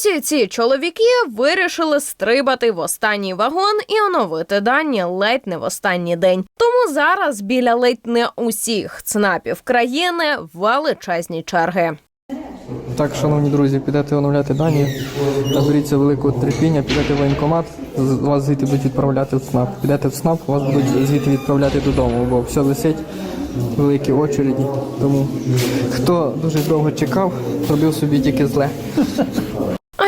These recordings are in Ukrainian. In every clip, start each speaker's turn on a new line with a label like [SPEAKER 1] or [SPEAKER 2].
[SPEAKER 1] Усі ці чоловіки вирішили стрибати в останній вагон і оновити дані ледь не в останній день. Тому зараз біля ледь не усіх ЦНАПів країни величезні черги.
[SPEAKER 2] Так, шановні друзі, підете оновляти дані, наберіться великого терпіння, підете в воєнкомат, вас звідти будуть відправляти в ЦНАП. Підете в ЦНАП, вас будуть звідти відправляти додому, бо все висить великі очереді. Тому хто дуже довго чекав, робив собі тільки зле.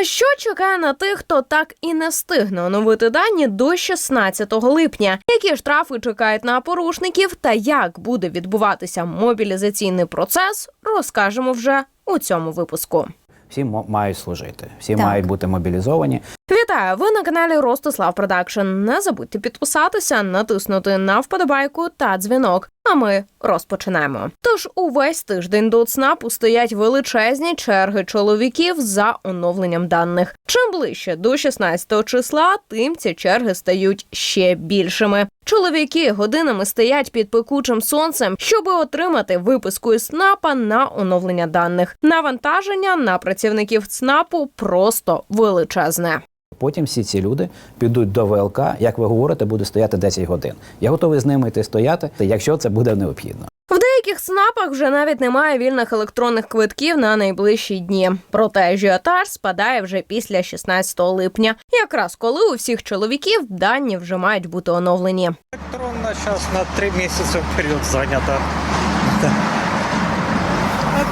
[SPEAKER 1] А що чекає на тих, хто так і не встигне оновити дані до 16 липня? Які штрафи чекають на порушників та як буде відбуватися мобілізаційний процес, розкажемо вже у цьому випуску.
[SPEAKER 3] Всі мають служити, всі
[SPEAKER 1] Так.
[SPEAKER 3] мають бути мобілізовані.
[SPEAKER 1] Вітаю! Ви на каналі Ростислав Продакшн. Не забудьте підписатися, натиснути на вподобайку та дзвінок. А ми розпочинаємо. Тож увесь тиждень до ЦНАПу стоять величезні черги чоловіків за оновленням даних. Чим ближче до 16 числа, тим ці черги стають ще більшими. Чоловіки годинами стоять під пекучим сонцем, щоб отримати виписку із ЦНАПа на оновлення даних. Навантаження на працівників ЦНАПу просто величезне.
[SPEAKER 3] Потім всі ці люди підуть до ВЛК, як ви говорите, буде стояти 10 годин. Я готовий з ними йти стояти, якщо це буде необхідно.
[SPEAKER 1] В деяких ЦНАПах вже навіть немає вільних електронних квитків на найближчі дні. Проте ажіотаж спадає вже після 16 липня, якраз коли у всіх чоловіків дані вже мають бути оновлені.
[SPEAKER 4] Электронно сейчас на три месяца вперед занято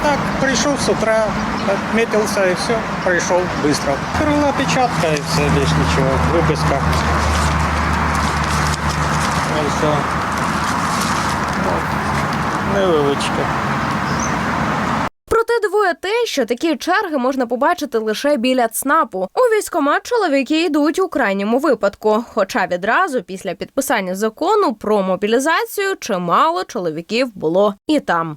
[SPEAKER 4] Да. А так, пришел с утра, отметился и все, пришел быстро. Крыла печатка и все, лишь ничего, выписка. И все. Невеличка.
[SPEAKER 1] Проте дивує те, що такі черги можна побачити лише біля ЦНАПу. У військкомат чоловіки йдуть у крайньому випадку. Хоча відразу після підписання закону про мобілізацію чимало чоловіків було і там.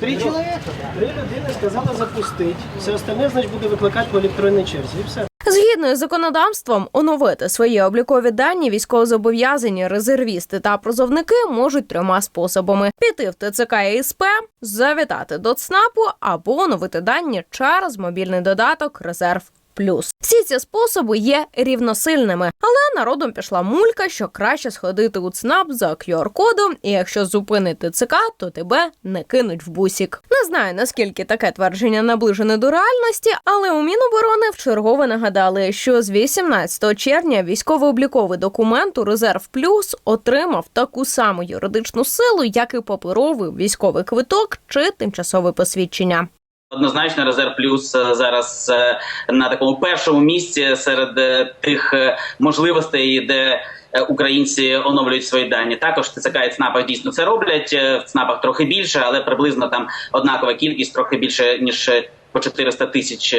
[SPEAKER 5] Три, чоловіка. Три людини сказали запустити. Все остальне, значить, буде викликати по електронній черзі. Все.
[SPEAKER 1] Згідно із законодавством, оновити свої облікові дані військовозобов'язані резервісти та призовники можуть трьома способами: піти в ТЦК і СП, завітати до ЦНАПу або оновити дані через мобільний додаток Резерв. Плюс всі ці способи є рівносильними, але народом пішла мулька, що краще сходити у ЦНАП за QR-кодом, і якщо зупинити ЦК, то тебе не кинуть в бусік. Не знаю наскільки таке твердження наближене до реальності, але у Міноборони вчергове нагадали, що з 18 червня військово-обліковий документ у Резерв Плюс отримав таку саму юридичну силу, як і паперовий військовий квиток чи тимчасове посвідчення.
[SPEAKER 6] Однозначно, резерв плюс е, зараз е, на такому першому місці серед е, тих можливостей, де українці оновлюють свої дані. Також ТЦК і ЦНАПах дійсно це роблять. В ЦНАПах трохи більше, але приблизно там однакова кількість, трохи більше ніж. По 400 тисяч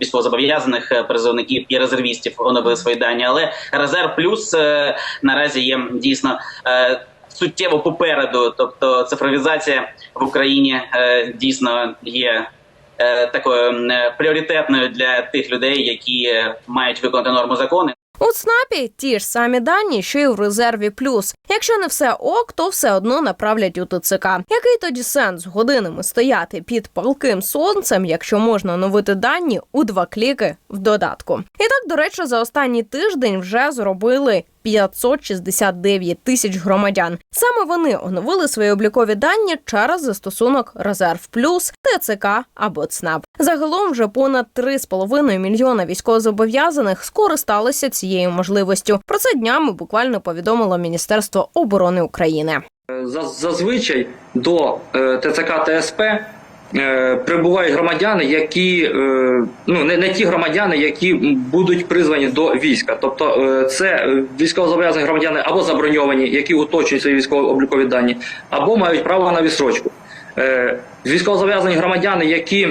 [SPEAKER 6] військовозобов'язаних призовників і резервістів оновили свої дані. Але резерв плюс наразі є дійсно суттєво попереду. Тобто цифровізація в Україні е, дійсно є такою м, е, пріоритетною для тих людей, які е, мають виконати норму закону.
[SPEAKER 1] У ЦНАПі ті ж самі дані, що й в резерві плюс. Якщо не все ок, то все одно направлять у ТЦК. Який тоді сенс годинами стояти під палким сонцем, якщо можна оновити дані у два кліки в додатку? І так, до речі, за останній тиждень вже зробили 569 тисяч громадян. Саме вони оновили свої облікові дані через застосунок Резерв Плюс, ТЦК або ЦНАП. Загалом вже понад 3,5 мільйона військовозобов'язаних скористалися цією можливістю. Про це днями буквально повідомило Міністерство оборони України.
[SPEAKER 7] Заз- Зазвичай до е, ТЦК ТСП е, прибувають громадяни, які е, ну не, не ті громадяни, які будуть призвані до війська. Тобто е, це е, військовозобов'язані громадяни або заброньовані, які уточнюють свої військово-облікові дані, або мають право на відсрочку. Е, Військовозобов'язані громадяни, які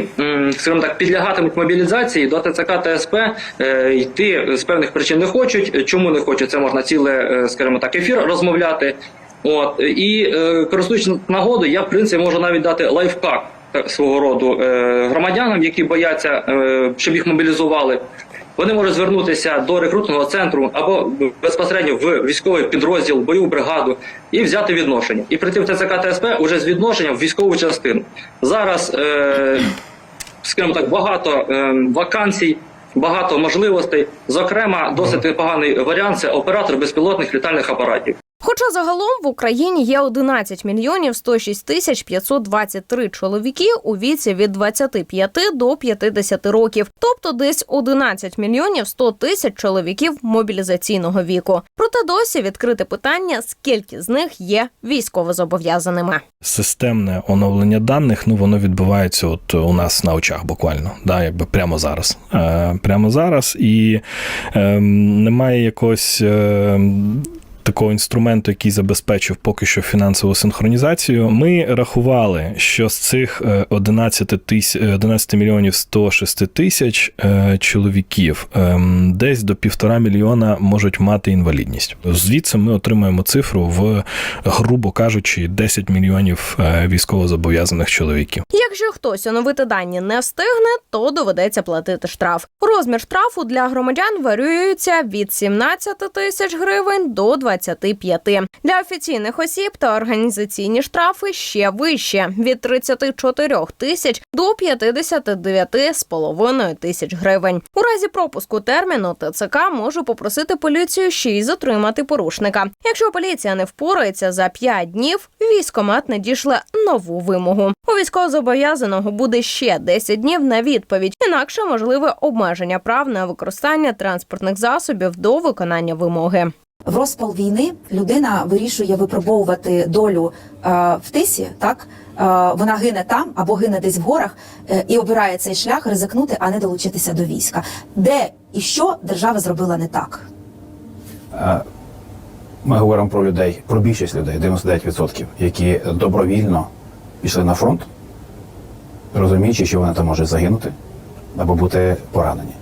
[SPEAKER 7] скажімо так, підлягатимуть мобілізації до ТЦК ТСП, е, йти з певних причин не хочуть. Чому не хочуть? Це можна ціле, е, скажімо так, ефір розмовляти. От і е, користуючись нагодою, я в принципі можу навіть дати лайфхак е, свого роду е, громадянам, які бояться, е, щоб їх мобілізували. Вони можуть звернутися до рекрутного центру або безпосередньо в військовий підрозділ, бойову бригаду і взяти відношення. І прийти в ТЦК ТСП уже з відношенням в військову частину. Зараз е, скажімо так, багато е, вакансій, багато можливостей. Зокрема, досить непоганий варіант це оператор безпілотних літальних апаратів.
[SPEAKER 1] Хоча загалом в Україні є 11 мільйонів 106 тисяч 523 чоловіки у віці від 25 до 50 років, тобто десь 11 мільйонів 100 тисяч чоловіків мобілізаційного віку. Проте досі відкрите питання, скільки з них є військовозобов'язаними.
[SPEAKER 8] системне оновлення даних, ну воно відбувається от у нас на очах буквально, да, якби прямо зараз. Е, прямо зараз, і е, немає якогось. Е, Такого інструменту, який забезпечив поки що фінансову синхронізацію, ми рахували, що з цих е, 11, тис... е, 11 мільйонів 106 тисяч е, чоловіків ем, десь до півтора мільйона можуть мати інвалідність. Звідси ми отримаємо цифру в, грубо кажучи, 10 мільйонів е, військовозобов'язаних чоловіків.
[SPEAKER 1] Якщо хтось оновити дані не встигне, то доведеться платити штраф. Розмір штрафу для громадян варіюється від 17 тисяч гривень до 25. Для офіційних осіб та організаційні штрафи ще вище від 34 тисяч до 59,5 тисяч гривень. У разі пропуску терміну ТЦК може попросити поліцію ще й затримати порушника. Якщо поліція не впорається за 5 днів, військомат надішле нову вимогу. У військовозобов'язаного буде ще 10 днів на відповідь. Інакше можливе обмеження прав на використання транспортних засобів до виконання вимоги.
[SPEAKER 9] В розпал війни людина вирішує випробовувати долю е, в тисі, так е, вона гине там або гине десь в горах е, і обирає цей шлях ризикнути, а не долучитися до війська. Де і що держава зробила не так?
[SPEAKER 3] Ми говоримо про людей, про більшість людей, 99%, які добровільно пішли на фронт, розуміючи, що вони там можуть загинути або бути поранені.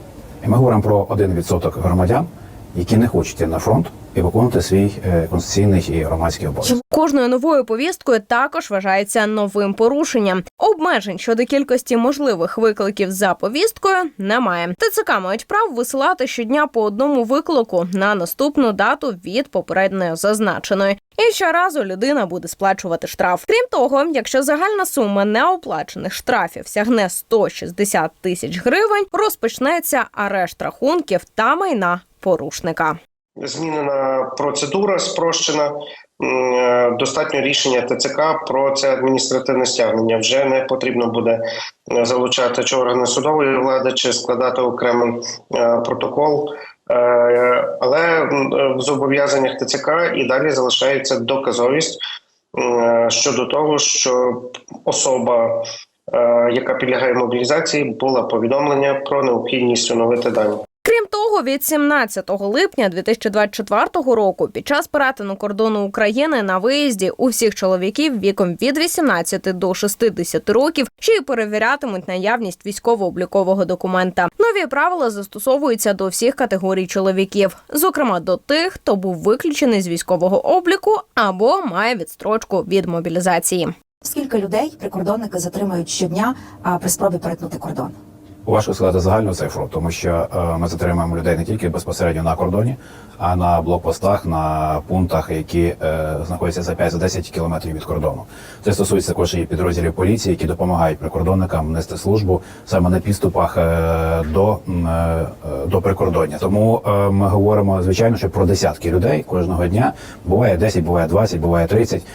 [SPEAKER 3] І ми говоримо про 1% громадян, які не хочуть йти на фронт і виконувати свій е, конституційний і громадський обов'язок.
[SPEAKER 1] Кожною новою повісткою також вважається новим порушенням. Обмежень щодо кількості можливих викликів за повісткою немає. ТЦК мають право висилати щодня по одному виклику на наступну дату від попередньої зазначеної. І щоразу людина буде сплачувати штраф. Крім того, якщо загальна сума неоплачених штрафів сягне 160 тисяч гривень, розпочнеться арешт рахунків та майна порушника.
[SPEAKER 10] змінена процедура спрощена. Е, Достатньо рішення ТЦК про це адміністративне стягнення. Вже не потрібно буде е, залучати чи органи судової влади чи складати окремий е, протокол. Але в зобов'язаннях ТЦК і далі залишається доказовість щодо того, що особа, яка підлягає мобілізації, була повідомлення про необхідність оновити дані.
[SPEAKER 1] Того, від 17 липня 2024 року під час перетину кордону України на виїзді у всіх чоловіків віком від 18 до 60 років ще й перевірятимуть наявність військово-облікового документа. Нові правила застосовуються до всіх категорій чоловіків, зокрема до тих, хто був виключений з військового обліку або має відстрочку від мобілізації.
[SPEAKER 9] Скільки людей прикордонники затримують щодня при спробі перетнути кордон?
[SPEAKER 3] Важко сказати загальну цифру, тому що е, ми затримуємо людей не тільки безпосередньо на кордоні, а на блокпостах, на пунктах, які е, знаходяться за 5-10 кілометрів від кордону. Це стосується також і підрозділів поліції, які допомагають прикордонникам нести службу саме на підступах е, до, до прикордоння. Тому ми говоримо звичайно, що про десятки людей кожного дня. Буває 10, буває 20, буває 30.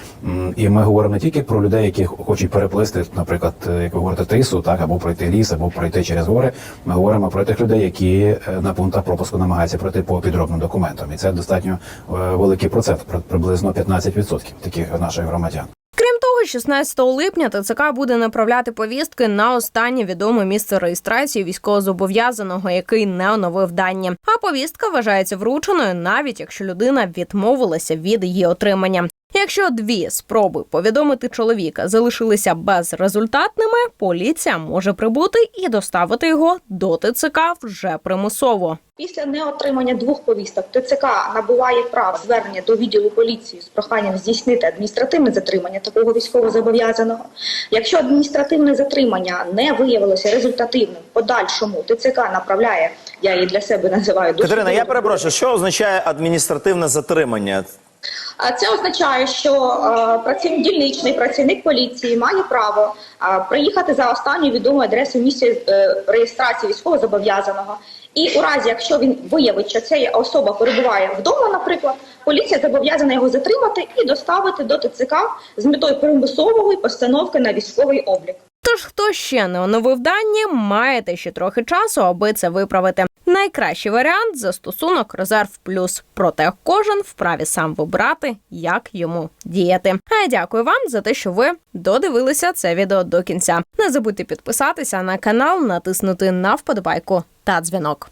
[SPEAKER 3] І ми говоримо не тільки про людей, які хочуть переплисти, наприклад, як ви говорите, тису, так або пройти ліс, або пройти через гори. Ми говоримо про тих людей, які е, на пунктах пропуску намагаються пройти по підробним документам. І це достатньо е, великий процент, при- приблизно 15% таких наших громадян.
[SPEAKER 1] Крім того, 16 липня ТЦК буде направляти повістки на останнє відоме місце реєстрації військовозобов'язаного, який не оновив дані. А повістка вважається врученою, навіть якщо людина відмовилася від її отримання. Якщо дві спроби повідомити чоловіка залишилися безрезультатними, поліція може прибути і доставити його до ТЦК вже примусово.
[SPEAKER 11] Після неотримання двох повісток ТЦК набуває права звернення до відділу поліції з проханням здійснити адміністративне затримання такого військовозобов'язаного. Якщо адміністративне затримання не виявилося результативним, подальшому ТЦК направляє, я її для себе називаю до
[SPEAKER 12] Катерина, я перепрошую, що означає адміністративне затримання?
[SPEAKER 11] Це означає, що е, працівник дільничний працівник поліції має право е, приїхати за останньою відомою адресою місця е, реєстрації військовозобов'язаного. І у разі, якщо він виявить, що ця особа перебуває вдома, наприклад, поліція зобов'язана його затримати і доставити до ТЦК з метою примусової постановки на військовий облік.
[SPEAKER 1] Тож, хто ще не оновив дані, маєте ще трохи часу, аби це виправити. Найкращий варіант застосунок Резерв Плюс. Проте кожен вправі сам вибрати, як йому діяти. А я дякую вам за те, що ви додивилися це відео до кінця. Не забудьте підписатися на канал, натиснути на вподобайку та дзвінок.